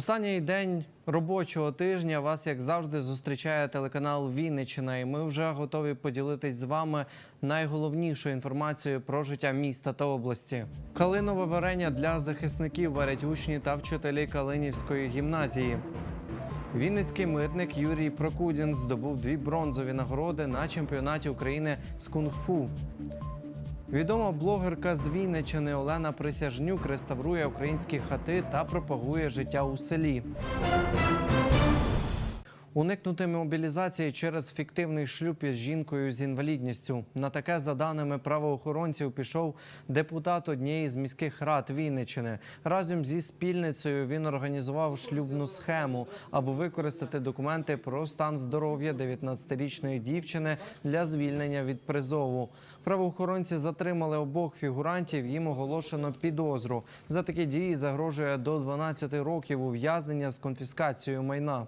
Останній день робочого тижня вас, як завжди, зустрічає телеканал Вінниччина. І ми вже готові поділитись з вами найголовнішою інформацією про життя міста та області. Калинове варення для захисників варять учні та вчителі Калинівської гімназії. Вінницький митник Юрій Прокудін здобув дві бронзові нагороди на чемпіонаті України з кунг-фу. Відома блогерка з Вінничини Олена Присяжнюк реставрує українські хати та пропагує життя у селі. Уникнути мобілізації через фіктивний шлюб із жінкою з інвалідністю. На таке, за даними правоохоронців, пішов депутат однієї з міських рад Вінниччини. Разом зі спільницею він організував шлюбну схему, аби використати документи про стан здоров'я 19-річної дівчини для звільнення від призову. Правоохоронці затримали обох фігурантів. Їм оголошено підозру. За такі дії загрожує до 12 років ув'язнення з конфіскацією майна.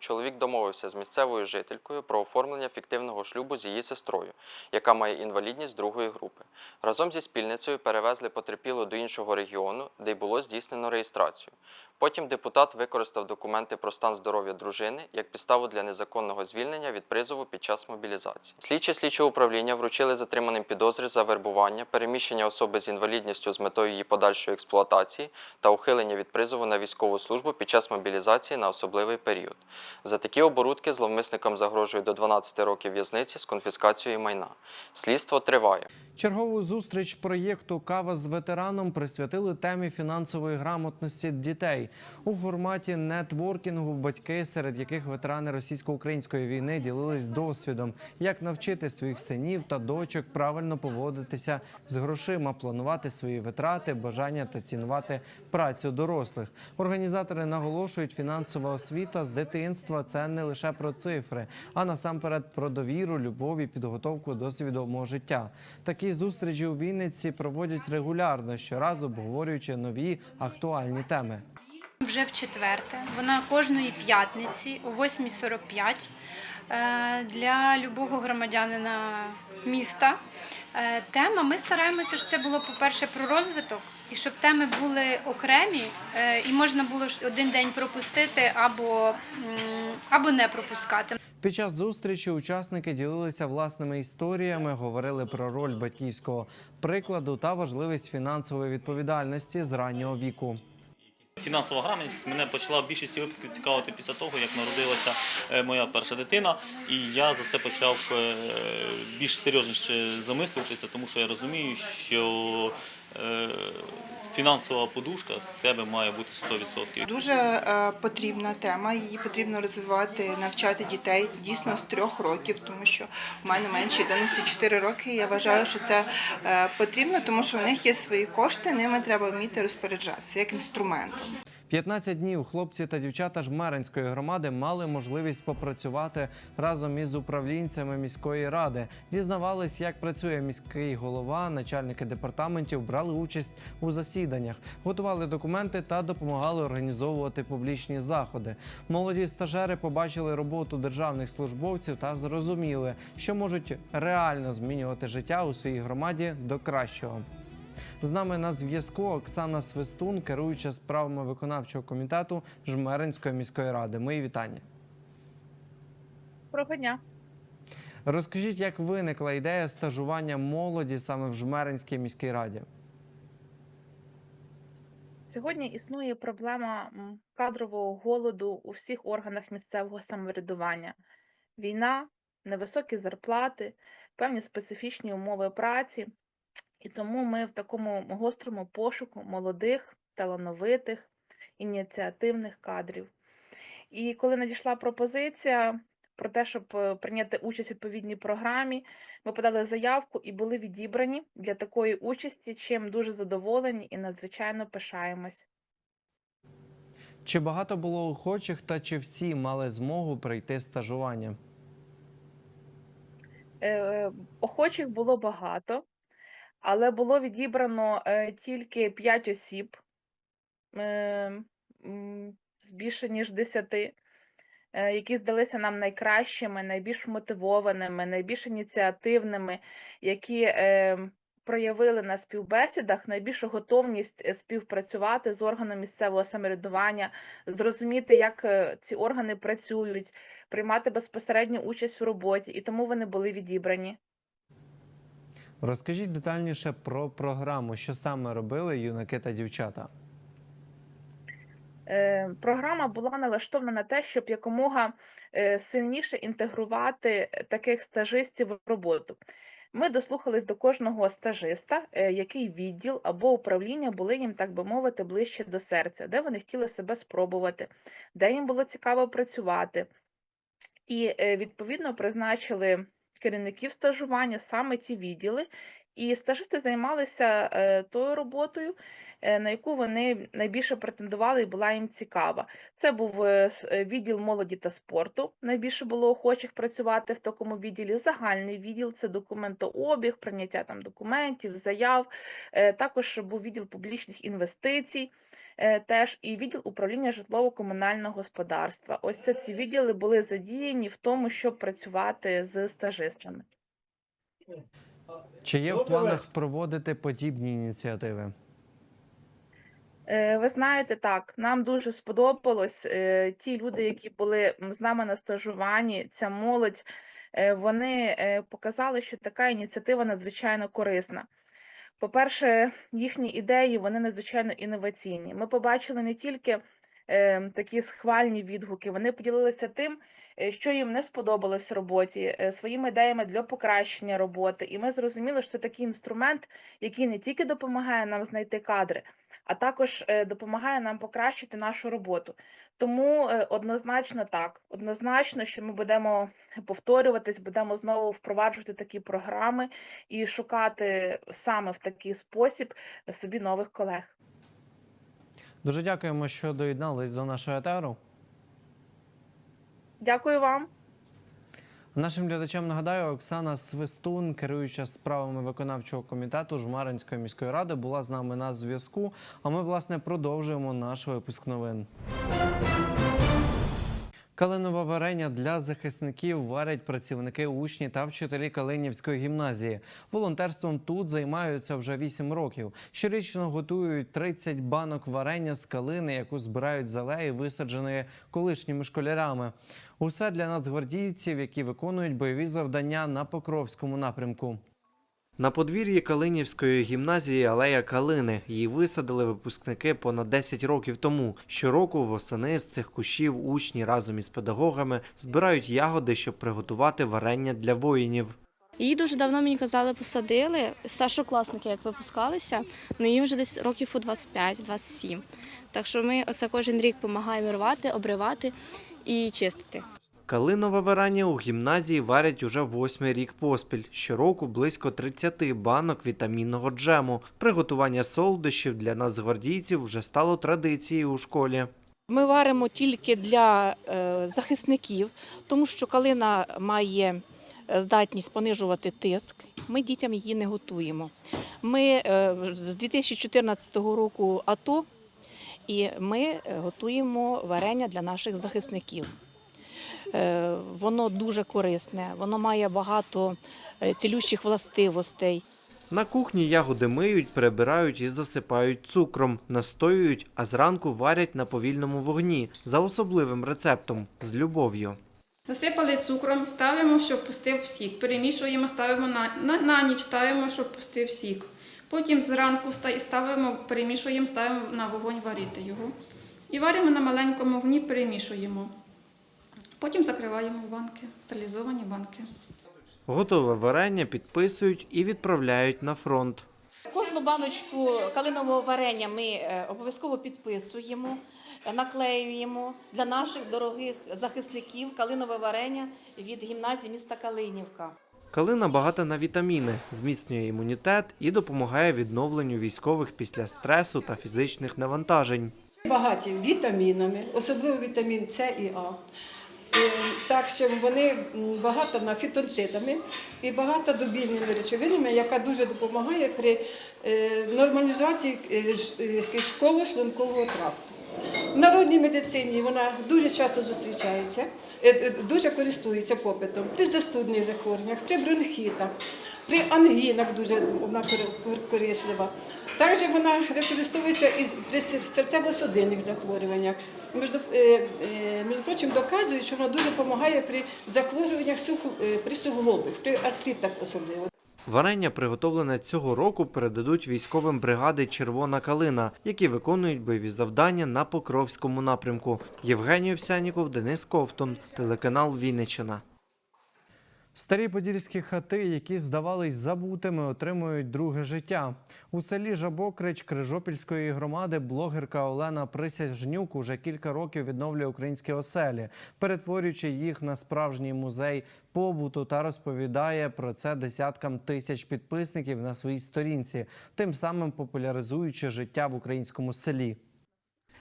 Чоловік домовився з місцевою жителькою про оформлення фіктивного шлюбу з її сестрою, яка має інвалідність другої групи. Разом зі спільницею перевезли потерпілу до іншого регіону, де й було здійснено реєстрацію. Потім депутат використав документи про стан здоров'я дружини як підставу для незаконного звільнення від призову під час мобілізації. Слідчі слідчого управління вручили затриманим підозри за вербування, переміщення особи з інвалідністю з метою її подальшої експлуатації та ухилення від призову на військову службу під час мобілізації на особливий період. За такі оборудки зловмисникам загрожує до 12 років в'язниці з конфіскацією майна. Слідство триває. Чергову зустріч проєкту Кава з ветераном присвятили темі фінансової грамотності дітей у форматі нетворкінгу. Батьки, серед яких ветерани російсько-української війни ділились досвідом, як навчити своїх синів та дочок правильно поводитися з грошима, планувати свої витрати, бажання та цінувати працю дорослих. Організатори наголошують, фінансова освіта з дитинства це не лише про цифри, а насамперед про довіру, любов і підготовку до свідомого життя. Такі зустрічі у Вінниці проводять регулярно, щоразу обговорюючи нові актуальні теми. Вже в четверте. Вона кожної п'ятниці о 8.45 е, для любого громадянина міста. Е, Тема ми стараємося, щоб це було, по-перше, про розвиток, і щоб теми були окремі, е, і можна було один день пропустити або, або не пропускати. Під час зустрічі учасники ділилися власними історіями, говорили про роль батьківського прикладу та важливість фінансової відповідальності з раннього віку. Фінансова грамотність мене почала в більшості випадків цікавити після того, як народилася е, моя перша дитина, і я за це почав е, більш серйозніше замислюватися, тому що я розумію, що е, фінансова подушка тебе має бути 100%. Дуже е, потрібна тема. Її потрібно розвивати, навчати дітей дійсно з трьох років, тому що в мене менше доносці 4 роки. Я вважаю, що це е, потрібно, тому що у них є свої кошти, ними треба вміти розпоряджатися як інструментом. 15 днів хлопці та дівчата Жмеринської громади мали можливість попрацювати разом із управлінцями міської ради. Дізнавались, як працює міський голова, начальники департаментів брали участь у засіданнях, готували документи та допомагали організовувати публічні заходи. Молоді стажери побачили роботу державних службовців та зрозуміли, що можуть реально змінювати життя у своїй громаді до кращого. З нами на зв'язку Оксана Свистун, керуюча справами виконавчого комітету Жмеринської міської ради. Мої вітання. Доброго дня. Розкажіть, як виникла ідея стажування молоді саме в Жмеринській міській раді? Сьогодні існує проблема кадрового голоду у всіх органах місцевого самоврядування. Війна, невисокі зарплати, певні специфічні умови праці. І тому ми в такому гострому пошуку молодих, талановитих, ініціативних кадрів. І коли надійшла пропозиція про те, щоб е, прийняти участь у відповідній програмі, ми подали заявку і були відібрані для такої участі, чим дуже задоволені і надзвичайно пишаємось. Чи багато було охочих та чи всі мали змогу прийти стажування? Е, Охочих було багато, але було відібрано е, тільки 5 осіб е, з більше ніж 10, е, які здалися нам найкращими, найбільш мотивованими, найбільш ініціативними, які е, проявили на співбесідах найбільшу готовність е, співпрацювати з органом місцевого самоврядування, зрозуміти, як ці органи працюють, приймати безпосередню участь в роботі, і тому вони були відібрані. Розкажіть детальніше про програму, що саме робили юнаки та дівчата. Е, Програма була налаштована на те, щоб якомога е, сильніше інтегрувати таких стажистів в роботу. Ми дослухались до кожного стажиста, е, який відділ або управління були їм, так би мовити, ближче до серця, де вони хотіли себе спробувати, де їм було цікаво працювати. І відповідно призначили керівників стажування саме ті відділи, і стажисти займалися е, тою роботою, е, на яку вони найбільше претендували і була їм цікава. Це був е, відділ молоді та спорту. Найбільше було охочих працювати в такому відділі. Загальний відділ це документообіг, прийняття там документів, заяв. Також був відділ публічних інвестицій. Е, Теж і відділ управління житлово-комунального господарства. Ось це ці відділи були задіяні в тому, щоб працювати з стажистами. Чи є в планах проводити подібні ініціативи? Е, Ви знаєте, так, нам дуже сподобалось. е, Ті люди, які були з нами на стажуванні, ця молодь, вони показали, що така ініціатива надзвичайно корисна. По-перше, їхні ідеї вони надзвичайно інноваційні. Ми побачили не тільки е, такі схвальні відгуки, вони поділилися тим, що їм не сподобалось в роботі, е, своїми ідеями для покращення роботи. І ми зрозуміли, що це такий інструмент, який не тільки допомагає нам знайти кадри, а також е, допомагає нам покращити нашу роботу. Тому е, однозначно так, однозначно, що ми будемо повторюватись, будемо знову впроваджувати такі програми і шукати саме в такий спосіб собі нових колег. Дуже дякуємо, що доєднались до нашого етеру. Дякую вам. Нашим глядачам нагадаю, Оксана Свистун, керуюча справами виконавчого комітету Жмаринської міської ради, була з нами на зв'язку. А ми, власне, продовжуємо наш випуск новин. Калинове варення для захисників варять працівники, учні та вчителі Калинівської гімназії. Волонтерством тут займаються вже 8 років. Щорічно готують 30 банок варення з калини, яку збирають з алеї, висадженої колишніми школярами. Усе для нацгвардійців, які виконують бойові завдання на Покровському напрямку. На подвір'ї Калинівської гімназії алея Калини. Її висадили випускники понад 10 років тому. Щороку восени з цих кущів учні разом із педагогами збирають ягоди, щоб приготувати варення для воїнів. Її дуже давно мені казали, посадили. Старшокласники, як випускалися, ну їм вже десь років по 25-27. Так що ми оце кожен рік допомагаємо рвати, обривати і чистити. Калинове варення у гімназії варять уже восьмий рік поспіль. Щороку близько 30 банок вітамінного джему. Приготування солодощів для нацгвардійців вже стало традицією у школі. Ми варимо тільки для е, захисників, тому що калина має е, здатність понижувати тиск. Ми дітям її не готуємо. Ми е, з 2014 року АТО і ми е, готуємо варення для наших захисників. Е, Воно дуже корисне, воно має багато е, цілющих властивостей. На кухні ягоди миють, перебирають і засипають цукром, настоюють, а зранку варять на повільному вогні за особливим рецептом з любов'ю. Насипали цукром, ставимо, щоб пустив сік. Перемішуємо, ставимо на, на, на ніч, ставимо, щоб пустив сік. Потім зранку ставимо, перемішуємо, ставимо на вогонь варити його. І варимо на маленькому вогні, перемішуємо. Потім закриваємо банки, стерилізовані банки. Готове варення підписують і відправляють на фронт. Кожну баночку калинового варення ми е, обов'язково підписуємо, е, наклеюємо для наших дорогих захисників калинове варення від гімназії міста Калинівка. Калина багата на вітаміни, зміцнює імунітет і допомагає відновленню військових після стресу та фізичних навантажень. Багаті вітамінами, особливо вітамін С і А. Е, Так що вони багато на фітонцидами і багато добільними речовинами, яка дуже допомагає при е, нормалізації ж- е, кишково-шлункового тракту. В народній медицині вона дуже часто зустрічається, е, е, дуже користується попитом при застудних захворюваннях, при бронхітах. При ангінах дуже вона корислива. Також вона використовується і при серцево-судинних захворюваннях. Між, е, між прочим, доказують, що вона дуже допомагає при захворюваннях при суглобах, при артритах особливо. Варення, приготовлене цього року, передадуть військовим бригади Червона калина, які виконують бойові завдання на Покровському напрямку. Євгеній Овсяніков, Денис Ковтун, телеканал Вінниччина. Старі подільські хати, які здавались забутими, отримують друге життя. У селі Жабокрич Крижопільської громади блогерка Олена Присяжнюк уже кілька років відновлює українські оселі, перетворюючи їх на справжній музей побуту та розповідає про це десяткам тисяч підписників на своїй сторінці, тим самим популяризуючи життя в українському селі.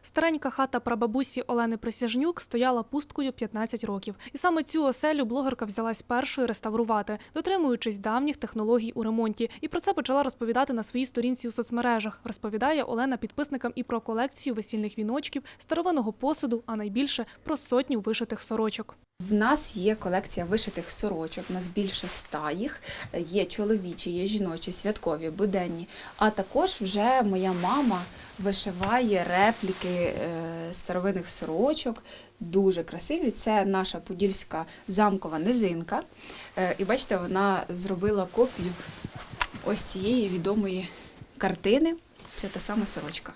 Старенька хата прабабусі Олени Присяжнюк стояла пусткою 15 років. І саме цю оселю блогерка взялась першою реставрувати, дотримуючись давніх технологій у ремонті. І про це почала розповідати на своїй сторінці у соцмережах. Розповідає Олена підписникам і про колекцію весільних віночків, старовинного посуду, а найбільше про сотню вишитих сорочок. В нас є колекція вишитих сорочок, у нас більше ста їх. Є чоловічі, є жіночі, святкові, буденні. А також вже моя мама вишиває репліки е, старовинних сорочок, дуже красиві. Це наша подільська замкова низинка. Е, І бачите, вона зробила копію ось цієї відомої картини. Це та сама сорочка.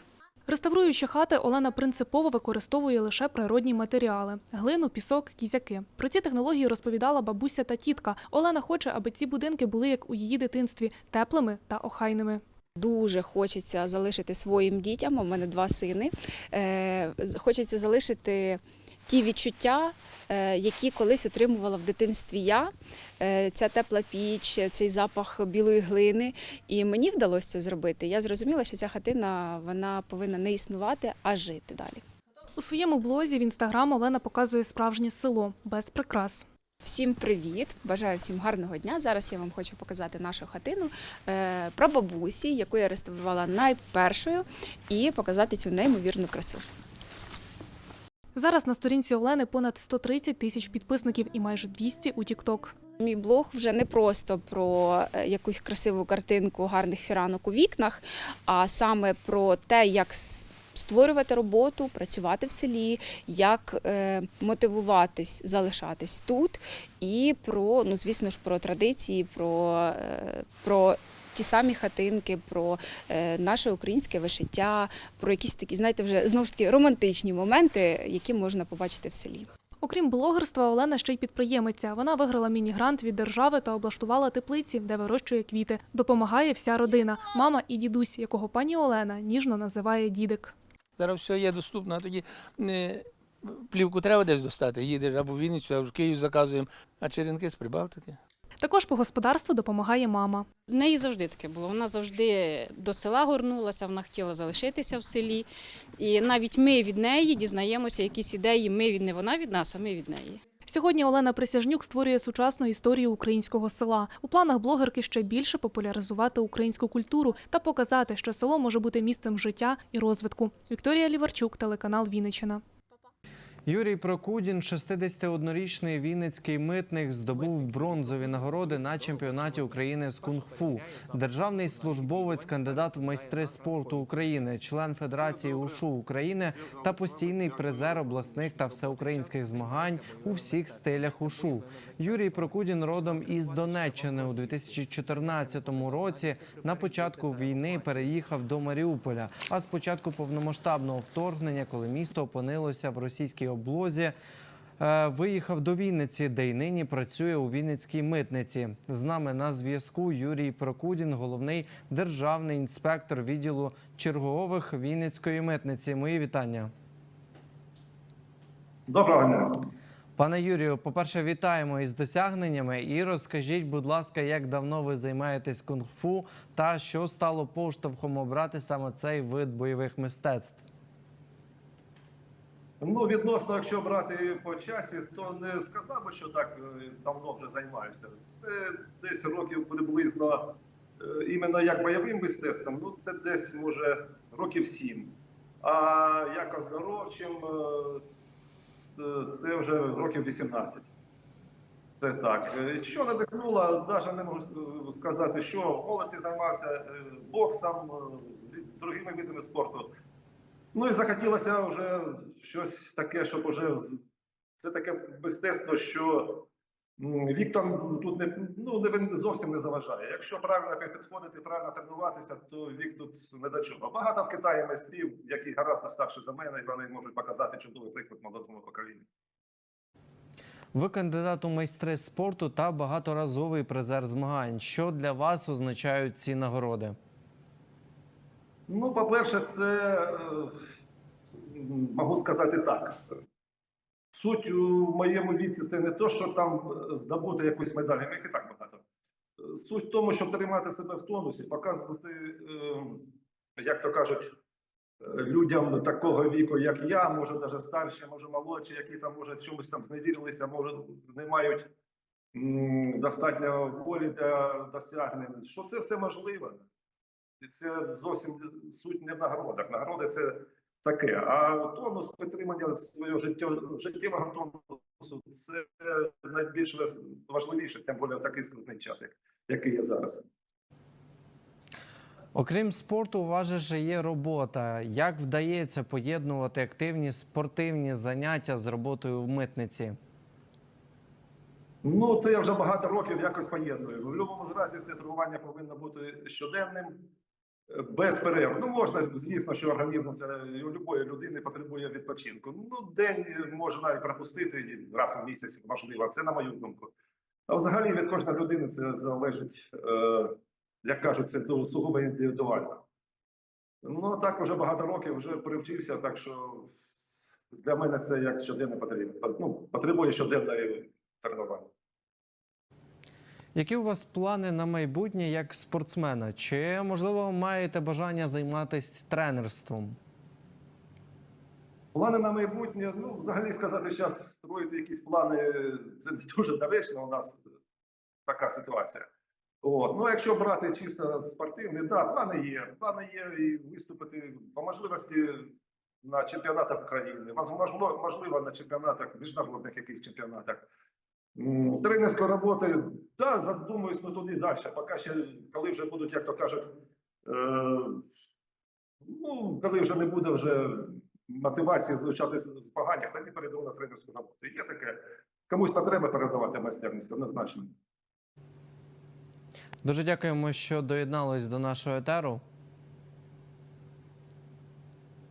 Реставруючи хати, Олена принципово використовує лише природні матеріали глину, пісок, кізяки. Про ці технології розповідала бабуся та тітка. Олена хоче, аби ці будинки були як у її дитинстві теплими та охайними. Дуже хочеться залишити своїм дітям. У мене два сини. Е, Хочеться залишити ті відчуття, е, які колись отримувала в дитинстві я. Е, Ця тепла піч, цей запах білої глини. І мені вдалося це зробити. Я зрозуміла, що ця хатина вона повинна не існувати, а жити далі. У своєму блозі в інстаграм Олена показує справжнє село без прикрас. Всім привіт! Бажаю всім гарного дня. Зараз я вам хочу показати нашу хатину е, про бабусі, яку я реставрувала найпершою, і показати цю неймовірну красу. Зараз на сторінці Олени понад 130 тисяч підписників і майже 200 у Тікток. Мій блог вже не просто про е, якусь красиву картинку гарних фіранок у вікнах, а саме про те, як створювати роботу, працювати в селі, як е, мотивуватись, залишатись тут, і про, ну звісно ж, про традиції, про, е, про ті самі хатинки, про е, наше українське вишиття, про якісь такі, знаєте, вже знову ж таки романтичні моменти, які можна побачити в селі. Окрім блогерства, Олена ще й підприємиця. Вона виграла міні-грант від держави та облаштувала теплиці, де вирощує квіти. Допомагає вся родина, мама і дідусь, якого пані Олена ніжно називає дідик. Зараз все є доступно, а тоді не плівку треба десь достати. Їдеш або в Вінницю, або в Київ заказуємо, а черенки з Прибалтики. Також по господарству допомагає мама. В неї завжди таке було. Вона завжди до села горнулася, вона хотіла залишитися в селі. І навіть ми від неї дізнаємося якісь ідеї. Ми від не вона від нас, а ми від неї. Сьогодні Олена Присяжнюк створює сучасну історію українського села. У планах блогерки ще більше популяризувати українську культуру та показати, що село може бути місцем життя і розвитку. Вікторія Ліварчук, телеканал Вінниччина. Юрій Прокудін, 61-річний вінницький митник, здобув бронзові нагороди на чемпіонаті України з кунг-фу. Державний службовець, кандидат в майстри спорту України, член Федерації УШУ України та постійний призер обласних та всеукраїнських змагань у всіх стилях УШУ. Юрій Прокудін родом із Донеччини у 2014 році. На початку війни переїхав до Маріуполя. А з початку повномасштабного вторгнення, коли місто опинилося в російській облозі. е, Виїхав до Вінниці, де й нині працює у Вінницькій митниці. З нами на зв'язку Юрій Прокудін, головний державний інспектор відділу чергових Вінницької митниці. Мої вітання. Доброго дня. Пане Юрію, по-перше, вітаємо із досягненнями. І розкажіть, будь ласка, як давно ви займаєтесь кунг-фу та що стало поштовхом обрати саме цей вид бойових мистецтв? Ну, відносно, якщо брати по часі, то не сказав би, що так е, давно вже займаюся. Це десь років приблизно е, іменно як бойовим мистецтвом, ну це десь може років сім. А як оздоровчим е, це вже років 18. Це так. Що надихнуло, навіть не можу сказати, що в молодості займався боксом, другими видами спорту. Ну і захотілося вже щось таке, щоб уже це таке мистецтво, що вік тут не ну не зовсім не заважає. Якщо правильно підходити, правильно тренуватися, то вік тут не до чого. Багато в Китаї майстрів, які гаразд старші за мене, і вони можуть показати чудовий приклад молодому поколінню. Ви кандидат у майстри спорту та багаторазовий призер змагань. Що для вас означають ці нагороди? Ну, по-перше, це е, можу сказати так. Суть у моєму віці це не то, що там е, здобути якусь медаль, їх і так багато. Суть в тому, щоб тримати себе в тонусі, показувати, е, як то кажуть, людям такого віку, як я, може навіть старші, може молодші, які там може чомусь там зневірилися, може не мають достатньо волі для досягнень. Що це все можливо. І це зовсім суть не в нагородах. Нагороди це таке. А тонус підтримання свого життя, життєвого тонусу це найбільш важливіше, тим більше в такий скрутний час, як, який є зараз. Окрім спорту, у вас же є робота. Як вдається поєднувати активні спортивні заняття з роботою в митниці? Ну, це я вже багато років якось поєдную. В будь-якому разі це тренування повинно бути щоденним, без перерв. Ну, можна, звісно, що організм це у будь-якої людини потребує відпочинку. Ну, день може навіть пропустити раз у місяць, можливо, це на мою думку. А взагалі від кожної людини це залежить, е, як кажуть, це сугубо індивідуально. Ну, так вже багато років вже привчився, так що для мене це як щоденно потрібно. Ну, потребує щоденної тренування. Які у вас плани на майбутнє як спортсмена? Чи можливо маєте бажання займатися тренерством? Плани на майбутнє, ну, взагалі сказати, зараз строїти якісь плани, це дуже доречно у нас така ситуація. От. Ну, якщо брати чисто спортивний, да, плани є. Плани є і виступити по можливості на чемпіонатах України, можливо на чемпіонатах, міжнародних якихось чемпіонатах. Тренерської роботи, да, задумуюсь, ну туди далі. Поки ще, коли вже будуть, як то кажуть, е, ну, коли вже не буде вже мотивації звучати з змаганнях, тоді перейду на тренерську роботу. Є таке. Комусь потреба передавати майстерність, однозначно. Дуже дякуємо, що доєднались до нашого етеру.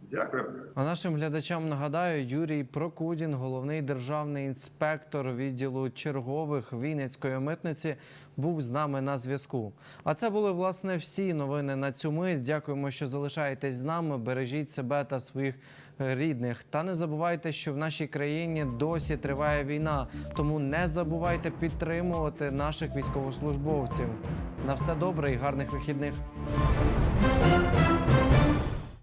Дякую. А нашим глядачам нагадаю, Юрій Прокудін, головний державний інспектор відділу чергових Вінницької митниці, був з нами на зв'язку. А це були власне всі новини на цю мить. Дякуємо, що залишаєтесь з нами. Бережіть себе та своїх рідних. Та не забувайте, що в нашій країні досі триває війна. Тому не забувайте підтримувати наших військовослужбовців. На все добре і гарних вихідних.